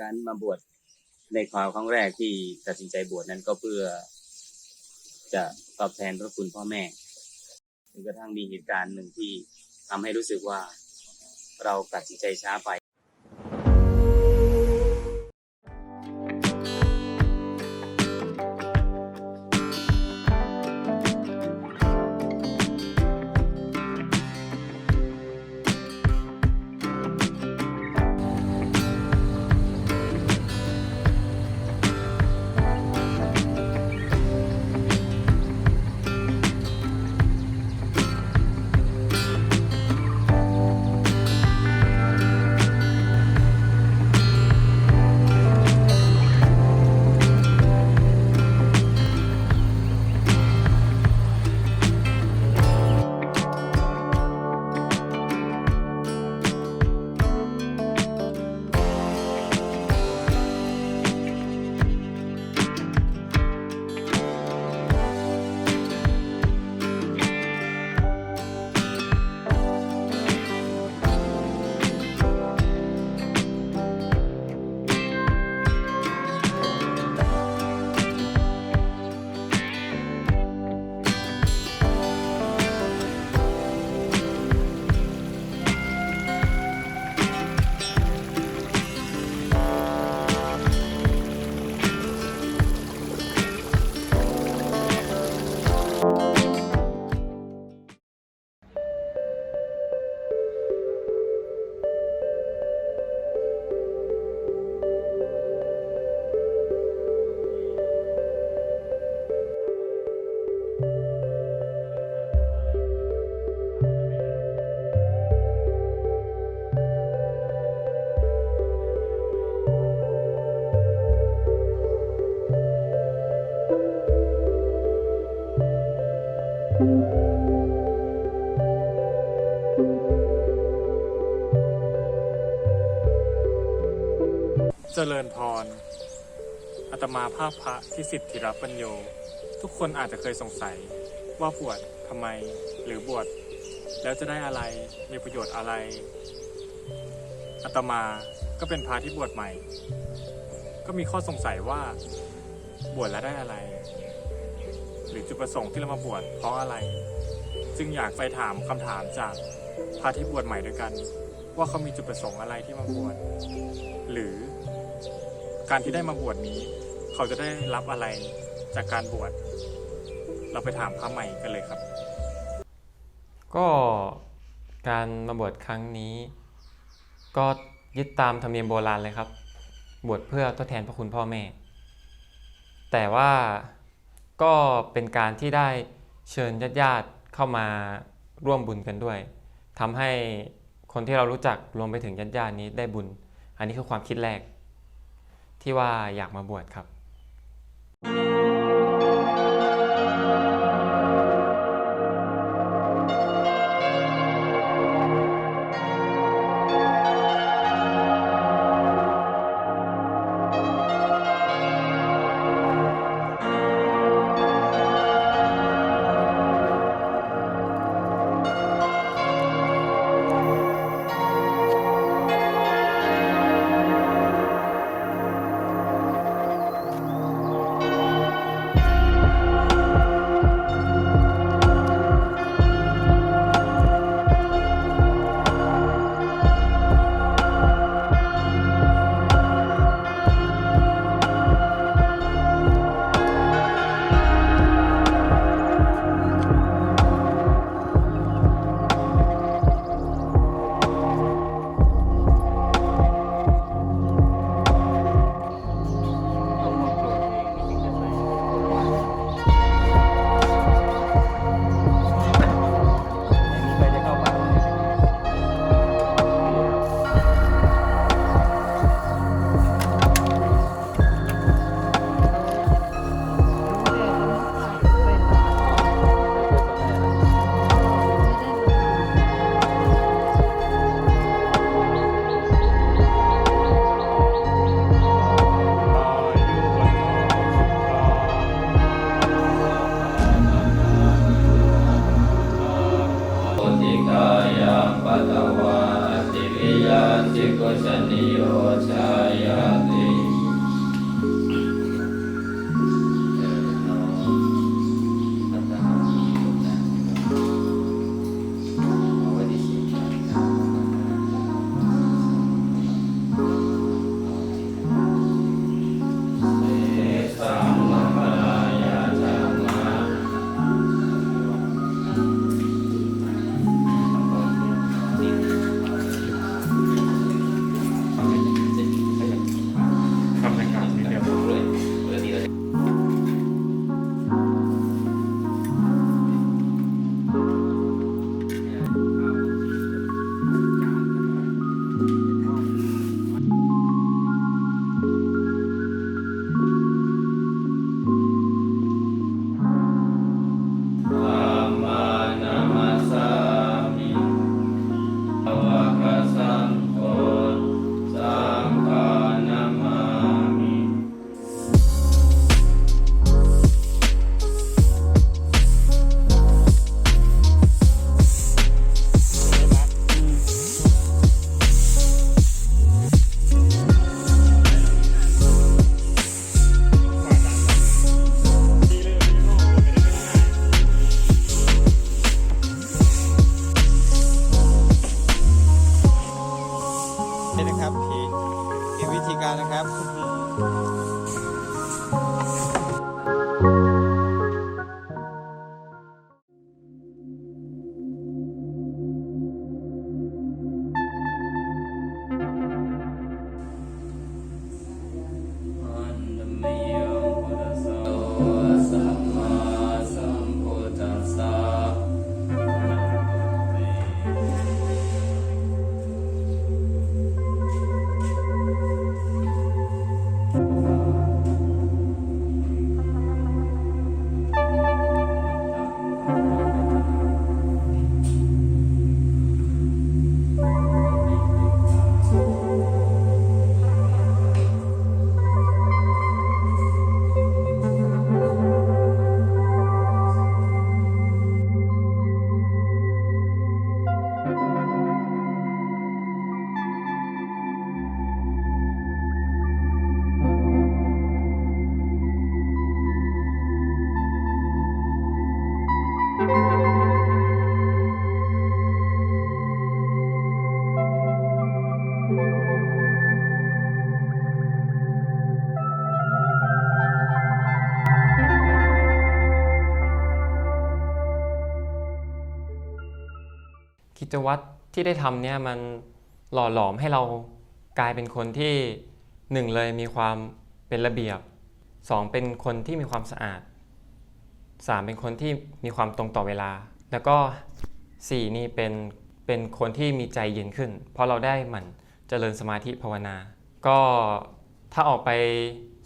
การมาบวชในคราวครั้งแรกที่ตัดสินใจบวชนั้นก็เพื่อ จะตอบแทนพระคุณพ่อแม่จนกระทั่งมีเหตุการณ์หนึ่งที่ทำให้รู้สึกว่าเราตัดสินใจช้าไป เจริญพรอาตมาภาพพระที่สิทธิรับปัญโย ทุกคนอาจจะเคยสงสัยว่าบวชทำไมหรือบวชแล้วจะได้อะไรมีประโยชน์อะไรอาตมาก็เป็นพระที่บวชใหม่ ก็มีข้อสงสัยว่า บวชแล้วได้อะไร หรือจุดประสงค์ที่เรามาบวชเพราะอะไร จึงอยากไปถามคำถามจากพระที่บวชใหม่ด้วยกัน ว่าเขามีจุดประสงค์อะไรที่มาบวชหรือ การที่ได้มาบวชนี้ เขาจะได้รับอะไรจากการบวชเราไปถามพระใหม่กันเลยครับ ก็การมาบวชครั้งนี้ ก็ยึดตามธรรมเนียมโบราณเลยครับ บวชเพื่อทดแทนพระคุณพ่อแม่ แต่ว่าก็เป็นการที่ได้เชิญญาติๆเข้ามาร่วมบุญกันด้วยทำให้คนที่เรารู้จักรวมไปถึงญาติๆนี้ได้บุญ อันนี้คือความคิดแรก ที่ว่าอยากมาบวชครับ กิจวัตรที่ได้ทำเนี่ยมันหล่อหลอมให้เรากลายเป็นคนที่หนึ่งเลยมีความเป็นระเบียบสองเป็นคนที่มีความสะอาดสามเป็นคนที่มีความตรงต่อเวลา แล้วก็สี่นี่เป็นเป็นคนที่มีใจเย็นขึ้น เพราะเราได้หมั่นเจริญสมาธิภาวนา ก็ถ้าออกไป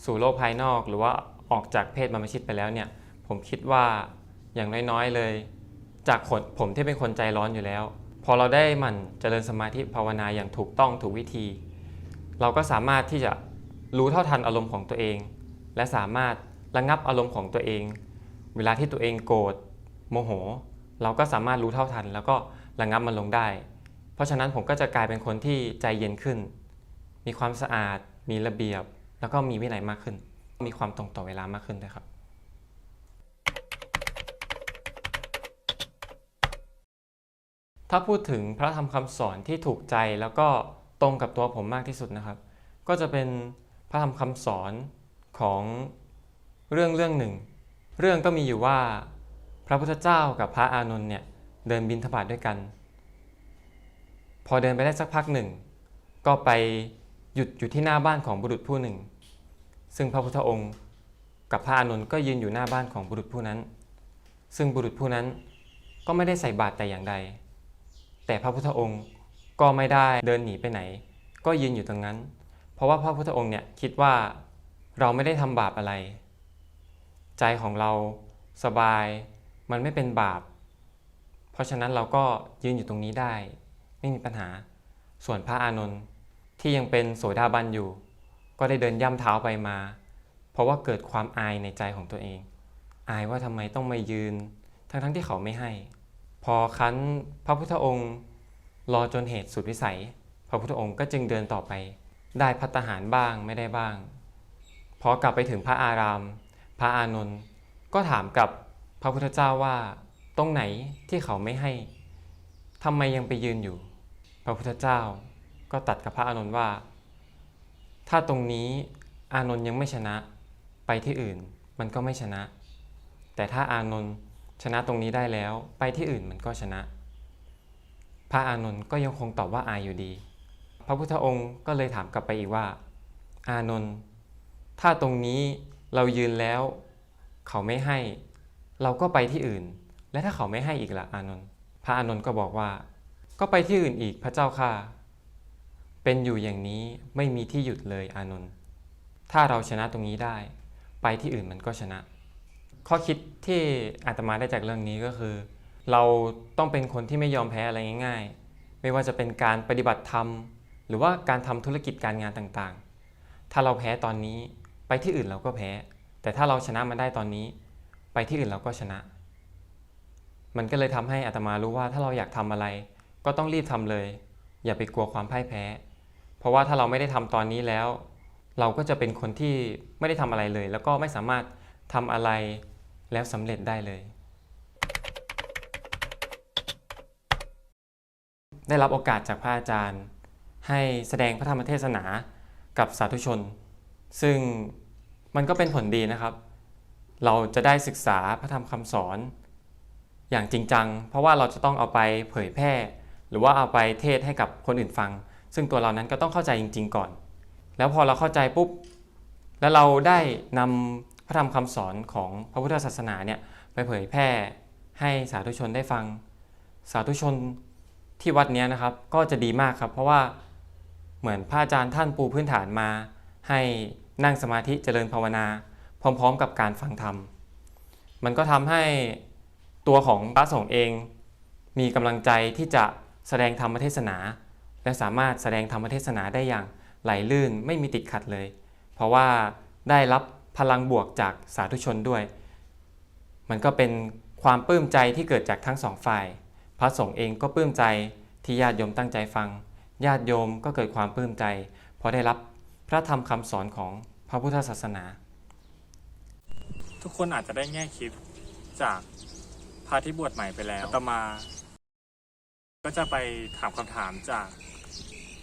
สู่โลกภายนอกหรือว่าออกจากเพศบรรพชิตไปแล้วเนี่ย ผมคิดว่าอย่างน้อยๆเลย จากผมที่เป็นคนใจร้อนอยู่แล้ว อเราได้หมั่นเจริญสมาธิภาวนาอย่างถูกต้องถูกวิธี เราก็สามารถที่จะรู้เท่าทันอารมณ์ของตัวเอง และสามารถระงับอารมณ์ของตัวเอง เวลาที่ตัวเองโกรธโมโห เราก็สามารถรู้เท่าทัน แล้วก็ระงับมันลงได้ เพราะฉะนั้นผมก็จะกลายเป็นคนที่ใจเย็นขึ้น มีความสะอาด มีระเบียบ แล้วก็มีวินัยมากขึ้น มีความตรงต่อเวลามากขึ้นด้วยครับ ถ้าพูดถึงพระธรรมคำสอนที่ถูกใจแล้วก็ตรงกับตัวผมมากที่สุดนะครับ ก็จะเป็นพระธรรมคำสอนของเรื่องเรื่องหนึ่ง เรื่องก็มีอยู่ว่าพระพุทธเจ้ากับพระอานนท์เนี่ยเดินบินทบาทด้วยกัน พอเดินไปได้สักพักหนึ่ง ก็ไปหยุดอยู่ที่หน้าบ้านของบุรุษผู้หนึ่ง ซึ่งพระพุทธองค์กับพระอานนท์ก็ยืนอยู่หน้าบ้านของบุรุษผู้นั้น ซึ่งบุรุษผู้นั้นก็ไม่ได้ใส่บาตรแต่อย่างใด แต่พระพุทธองค์ก็ไม่ได้เดินหนีไปไหน ก็ยืนอยู่ตรงนั้น เพราะว่าพระพุทธองค์เนี่ยคิดว่าเราไม่ได้ทำบาปอะไร ใจของเราสบาย มันไม่เป็นบาป เพราะฉะนั้นเราก็ยืนอยู่ตรงนี้ได้ ไม่มีปัญหา ส่วนพระอานนท์ที่ยังเป็นโสดาบันอยู่ ก็ได้เดินย่ำเท้าไปมา เพราะว่าเกิดความอายในใจของตัวเอง อายว่าทำไมต้องมายืน ทั้งๆที่เขาไม่ให้ พอคั้นพระพุทธองค์รอจนเหตุสุดวิสัย พระพุทธองค์ก็จึงเดินต่อไป ได้พัตตาหารบ้างไม่ได้บ้าง พอกลับไปถึงพระอาราม พระอานนท์ก็ถามกับพระพุทธเจ้าว่าตรงไหนที่เขาไม่ให้ทำไมยังไปยืนอยู่ พระพุทธเจ้าก็ตัดกับพระอานนท์ว่า ถ้าตรงนี้อานนท์ยังไม่ชนะ ไปที่อื่นมันก็ไม่ชนะ แต่ถ้าอานนท์ ชนะตรงนี้ได้แล้วไปที่อื่นมันก็ชนะ พระอานนท์ก็ยังคงตอบว่าอายอยู่ดี พระพุทธองค์ก็เลยถามกลับไปอีกว่า อานนท์ถ้าตรงนี้เรายืนแล้ว เขาไม่ให้ เราก็ไปที่อื่น และถ้าเขาไม่ให้อีกล่ะอานนท์พระอานนท์ก็บอกว่า ก็ไปที่อื่นอีกพระเจ้าค่ะเป็นอยู่อย่างนี้ไม่มีที่หยุดเลยอานนท์ถ้าเราชนะตรงนี้ได้ ไปที่อื่นมันก็ชนะ ข้อคิดที่อาตมาได้จากเรื่องนี้ก็คือ เราต้องเป็นคนที่ไม่ยอมแพ้อะไรง่าย ๆ ไม่ว่าจะเป็นการปฏิบัติธรรม หรือว่าการทำธุรกิจการงานต่างๆ ถ้าเราแพ้ตอนนี้ไปที่อื่นเราก็แพ้ แต่ถ้าเราชนะมันได้ตอนนี้ ไปที่อื่นเราก็ชนะ มันก็เลยทำให้อาตมารู้ว่าถ้าเราอยากทำอะไร ก็ต้องรีบทำเลย อย่าไปกลัวความพ่ายแพ้ เพราะว่าถ้าเราไม่ได้ทำตอนนี้แล้ว เราก็จะเป็นคนที่ไม่ได้ทำอะไรเลย แล้วก็ไม่สามารถทำอะไร แล้วสำเร็จได้เลย ได้รับโอกาสจากพระอาจารย์ ให้แสดงพระธรรมเทศนากับสาธุชน ซึ่งมันก็เป็นผลดีนะครับ เราจะได้ศึกษาพระธรรมคำสอน อย่างจริงจัง เพราะว่าเราจะต้องเอาไปเผยแพร่ หรือว่าเอาไปเทศให้กับคนอื่นฟัง ซึ่งตัวเรานั้นก็ต้องเข้าใจจริง ๆ ก่อน แล้วพอเราเข้าใจปุ๊บแล้วเราได้นำ ระธรรมคำสอนของพระพุทธศาสนาเนี่ยไปเผยแพร่ให้สาธุชนได้ฟัง สาธุชนที่วัดเนี้ยนะครับก็จะดีมากครับ เพราะว่าเหมือนพระอาจารย์ท่านปูพื้นฐานมา ให้นั่งสมาธิเจริญภาวนา พร้อม ๆ กับการฟังธรรม มันก็ทำให้ตัวของพระสงฆ์เอง มีกำลังใจที่จะแสดงธรรมเทศนา และสามารถแสดงธรรมเทศนาได้อย่างไหลลื่นไม่มีติดขัดเลย เพราะว่าได้รับ พลังบวกจากสาธุชนด้วย มันก็เป็นความปลื้มใจที่เกิดจากทั้งสองฝ่าย พระสงฆ์เองก็ปลื้มใจที่ญาติโยมตั้งใจฟัง ญาติโยมก็เกิดความปลื้มใจเพราะได้รับพระธรรมคำสอนของพระพุทธศาสนา ทุกคนอาจจะได้แง่คิดจากพระที่บวชใหม่ไปแล้วอาตมา ก็จะไปถามคำถามจาก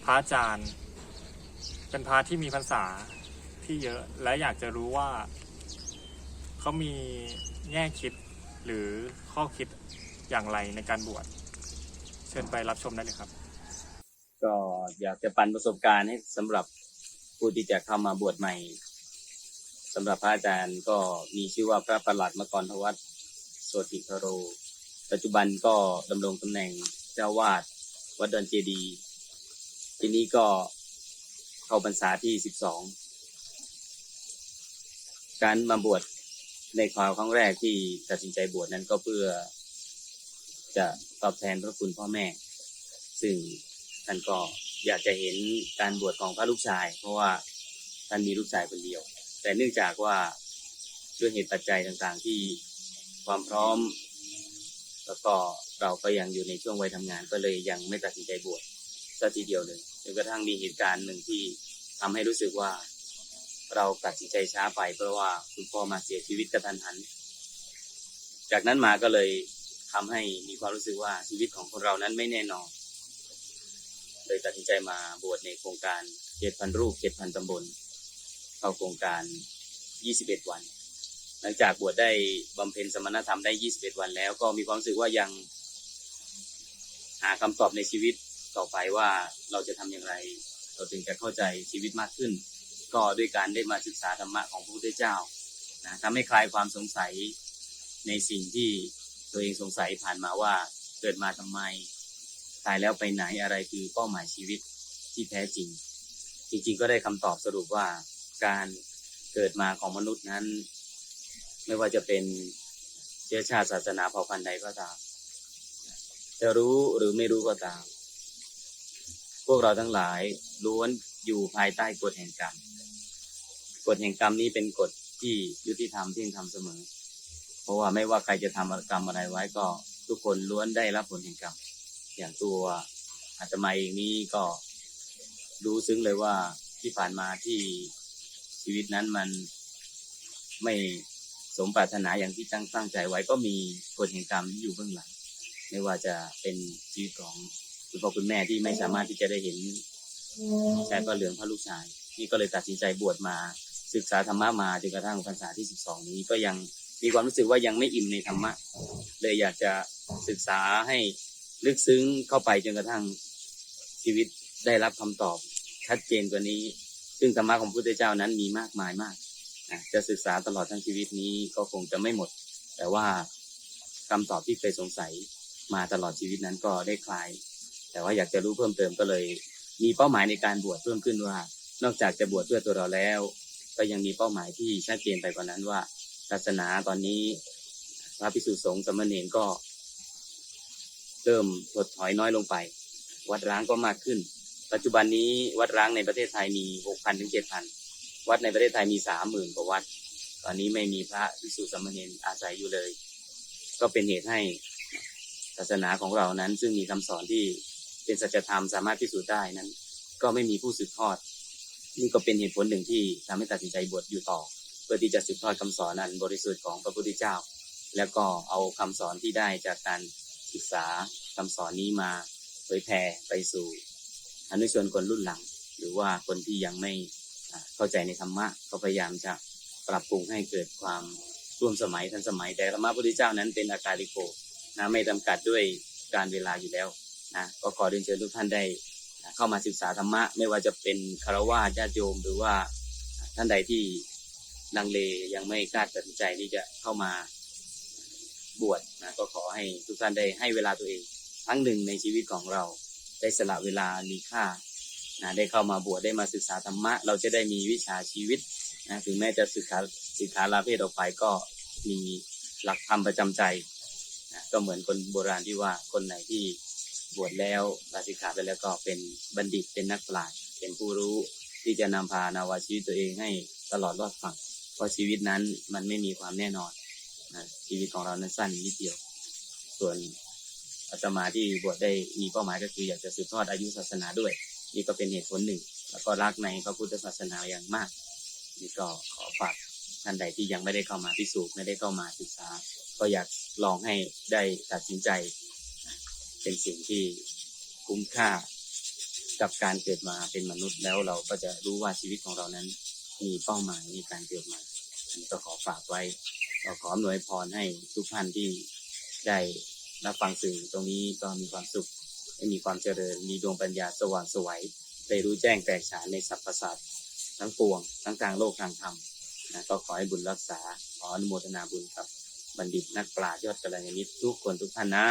พระอาจารย์ เป็นพระที่มีพรรษา ที่เยอะ และอยากจะรู้ว่า เขามีแง่คิดหรือข้อคิดอย่างไรในการบวชเชิญไปรับชมได้เลยครับ ก็อยากจะปันประสบการณ์ให้สำหรับผู้ที่จะเข้ามาบวชใหม่สำหรับพระอาจารย์ก็มีชื่อว่าพระประหลัดมกรทวัฒน์โสติคโร ปัจจุบันก็ดำรงตำแหน่งเจ้าวาดวัดดอนเจดี ทีนี้ก็เข้าพรรษาที่สิบสอง การมาบวชในคราวครั้งแรกที่ตัดสินใจบวชนั้นก็เพื่อจะตอบแทนพระคุณพ่อแม่ ซึ่งท่านก็อยากจะเห็นการบวชของพระลูกชาย เพราะว่าท่านมีลูกชายคนเดียว แต่เนื่องจากว่าด้วยเหตุปัจจัยต่างๆที่ความพร้อม แล้วก็เราก็ยังอยู่ในช่วงวัยทำงาน ก็เลยยังไม่ตัดสินใจบวชสักทีเดียวเลยจนกระทั่งมีเหตุการณ์หนึ่งที่ทำให้รู้สึกว่า เราตัดสินใจช้าไป เพราะว่าคุณพ่อมาเสียชีวิตกระทันหัน จากนั้นมาก็เลยทำให้มีความรู้สึกว่าชีวิตของคนเรานั้นไม่แน่นอน เลยตัดสินใจมาบวชในโครงการเจ็ดพันรูปเจ็ดพันตำบล เข้าโครงการยี่สิบเอ็ดวัน หลังจากบวชได้บำเพ็ญสมณธรรมได้ยี่สิบเอ็ดวันแล้วก็มีความรู้สึกว่ายังหาคำตอบในชีวิตต่อไปว่าเราจะทำอย่างไร เราถึงจะเข้าใจชีวิตมากขึ้น ก็ด้วยการได้มาศึกษาธรรมะของพระพุทธเจ้านะทำให้คลายความสงสัยในสิ่งที่ตัวเองสงสัยผ่านมาว่าเกิดมาทำไมตายแล้วไปไหนอะไรคือเป้าหมายชีวิตที่แท้จริง จริงๆก็ได้คำตอบสรุปว่าการเกิดมาของมนุษย์นั้น ไม่ว่าจะเป็นเชื้อชาติศาสนาเผ่าพันธุ์ใดก็ตาม จะรู้หรือไม่รู้ก็ตาม พวกเราทั้งหลายล้วนอยู่ภายใต้กฎแห่งกรรม กฎแห่งกรรมนี้เป็นกฎที่ยุติธรรมที่ทำเสมอ เพราะว่าไม่ว่าใครจะทำกรรมอะไรไว้ก็ทุกคนล้วนได้รับผลแห่งกรรม อย่างตัวอาตมาเองนี้ก็รู้ซึ้งเลยว่าที่ผ่านมาที่ชีวิตนั้นมันไม่สมปรารถนาอย่างที่ตั้งตั้งใจไว้ก็มีกฎแห่งกรรมที่อยู่เบื้องหลัง ไม่ว่าจะเป็นชีวิตของคุณพ่อคุณแม่ที่ไม่สามารถที่จะได้เห็นชายพระเหลืองพระลูกชาย นี่ก็เลยตัดสินใจบวชมา ศึกษาธรรมะมาจนกระทั่งพรรษาที่สิบสองนี้ก็ยังมีความรู้สึกว่ายังไม่อิ่มในธรรมะ เลยอยากจะศึกษาให้ลึกซึ้งเข้าไปจนกระทั่งชีวิตได้รับคำตอบชัดเจนกว่านี้ ซึ่งธรรมะของพระพุทธเจ้านั้นมีมากมายมากนะจะศึกษาตลอดทั้งชีวิตนี้ก็คงจะไม่หมด แต่ว่าคำตอบที่เคยสงสัยมาตลอดชีวิตนั้นก็ได้คลาย แต่ว่าอยากจะรู้เพิ่มเติมก็เลย มีเป้าหมายในการบวชเพิ่มขึ้นว่า นอกจากจะบวชเพื่อตัวเราแล้ว ก็ยังมีเป้าหมายที่ชัดเจนไปกว่านั้นว่า ศาสนาตอนนี้พระภิกษุสงฆ์สามเณรก็ เริ่มถดถอยน้อยลงไป วัดร้างก็มากขึ้น ปัจจุบันนี้วัดร้างในประเทศไทยมีหกพันถึงเจ็ดพันวัดในประเทศไทยมีสามหมื่นกว่าวัด ตอนนี้ไม่มีพระภิกษุสามเณรอาศัยอยู่เลย ก็เป็นเหตุให้ศาสนาของเรานั้น ซึ่งมีคำสอนที่เป็นสัจธรรมสามารถพิสูจน์ได้นั้น ก็ไม่มีผู้สืบทอด นี่ก็เป็นเหตุผลหนึ่งที่ทำให้ตัดสินใจบวชอยู่ต่อ เพื่อที่จะสืบทอดคำสอนอันบริสุทธิ์ของพระพุทธเจ้า แล้วก็เอาคำสอนที่ได้จากการศึกษาคำสอนนี้มาเผยแผ่ไปสู่อนุชนคนรุ่นหลัง หรือว่าคนที่ยังไม่เข้าใจในธรรมะก็พยายามจะปรับปรุงให้เกิดความร่วมสมัยทันสมัย แต่ธรรมะพุทธเจ้านั้นเป็นอาการิโกนะไม่จำกัดด้วยการเวลาอยู่แล้วนะก็ขอเรียนเชิญทุกท่านได้ เข้ามาศึกษาธรรมะ ไม่ว่าจะเป็นคารวะญาติโยม หรือว่าท่านใดที่ลังเลยังไม่กล้าตัดสินใจที่จะเข้ามาบวชนะก็ขอให้ทุกท่านได้ให้เวลาตัวเองครั้งหนึ่งในชีวิตของเราได้สละเวลามีค่านะได้เข้ามาบวชได้มาศึกษาธรรมะ เราจะได้มีวิชาชีวิตนะถึงแม้จะศึกษาศึกษาลาเพศออกไปก็มีหลักธรรมประจำใจนะก็เหมือนคนโบราณที่ว่าคนไหนที่ บวชแล้วลาสิกขาไปแล้วก็เป็นบัณฑิตเป็นนักปราชญ์เป็นผู้รู้ที่จะนำพานาวาชีวิตตัวเองให้ตลอดรอดฝั่ง เพราะชีวิตนั้นมันไม่มีความแน่นอนนะชีวิตของเรานั้นสั้นนิดเดียว ส่วนอาตมาที่บวชได้มีเป้าหมายก็คืออยากจะสืบทอดอายุศาสนาด้วย นี่ก็เป็นเหตุผลหนึ่ง แล้วก็รักในพระพุทธศาสนาอย่างมากนี่ก็ขอฝากท่านใดที่ยังไม่ได้เข้ามาพิสูจน์ไม่ได้เข้ามาศึกษา ก็อยากลองให้ได้ตัดสินใจ เป็นสิ่งที่คุ้มค่ากับการเกิดมาเป็นมนุษย์แล้วเราก็จะรู้ว่าชีวิตของเรานั้นมีเป้าหมายในการเกิดมาอันนี้ก็ขอฝากไว้ก็ขออำนวยพรให้ทุกท่านที่ได้รับฟังสื่อตรงนี้ก็มีความสุขให้มีความเจริญ มีดวงปัญญาสว่างไสวยได้รู้แจ้งแตกฉานในสรรพสัตว์ทั้งปวง ทั้งทางโลกทางธรรมนะก็ขอให้บุญรักษาขออนุโมทนาบุญกับบัณฑิตนักปราชญ์ยอดกัลยาณมิตรทุกคนทุกท่านนะ